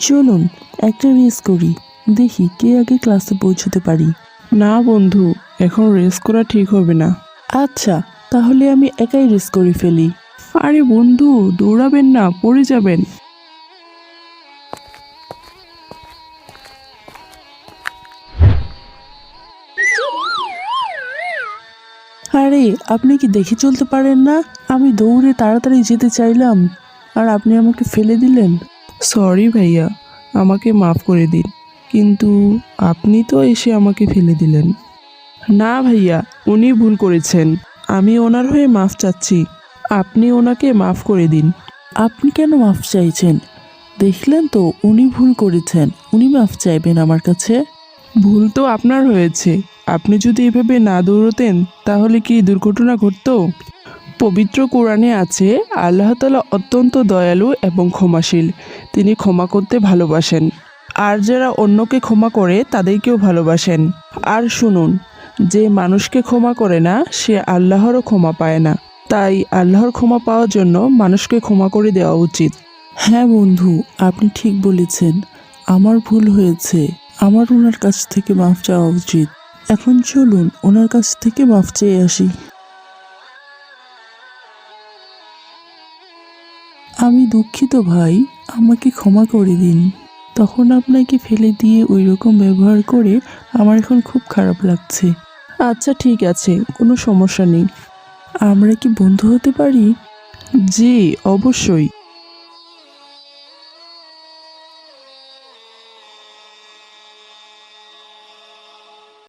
চলুন একটা রেস করি। দেখি কে আগে ক্লাসে পৌঁছতে পারি। না বন্ধু এখন রেস করা ঠিক হবে না। আচ্ছা তাহলে আমি একাই রেস করে ফেলি। আরে বন্ধু দৌড়াবেন না পড়ে যাবেন। আরে আপনি কি দেখে চলতে পারেন না? আমি দৌড়ে তাড়াতাড়ি যেতে চাইলাম। আর আপনি আমাকে ফেলে দিলেন। সরি ভাইয়া আমাকে মাফ করে দিন কিন্তু আপনি তো এসে আমাকে ফেলে দিলেন। না ভাইয়া উনি ভুল করেছেন। আমি ওনার হয়ে মাফ চাচ্ছি। আপনি ওনাকে মাফ করে দিন। আপনি কেন মাফ চাইছেন? দেখলেন তো উনি ভুল করেছেন। উনি মাফ চাইবেন আমার কাছে? ভুল তো আপনার হয়েছে। আপনি যদি এভাবে না দৌড়তেন তাহলে কি দুর্ঘটনা ঘটতো? পবিত্র কোরআনে আছে, আল্লাহ তালা অত্যন্ত দয়ালু এবং ক্ষমাশীল। তিনি ক্ষমা করতে ভালোবাসেন। আর যারা অন্যকে ক্ষমা করে, তাদেরকেও ভালোবাসেন। আর শুনুন, যে মানুষকে ক্ষমা করে না, সে আল্লাহরও ক্ষমা পায় না। তাই আল্লাহর ক্ষমা পাওয়ার জন্য মানুষকে ক্ষমা করে দেওয়া উচিত। হ্যাঁ বন্ধু, আপনি ঠিক বলেছেন। আমার ভুল হয়েছে। আমার ওনার কাছ থেকে মাফ চাওয়া উচিত। এখন চলুন, ওনার কাছ থেকে মাফ চেয়ে আসি। আমি দুঃখিত ভাই আমাকে ক্ষমা করে দিন। তখন আপনাকে ফেলে দিয়ে ওই রকম ব্যবহার করে আমার এখন খুব খারাপ লাগছে। আচ্ছা ঠিক আছে কোনো সমস্যা নেই। আমরা কি বন্ধু হতে পারি? জি অবশ্যই।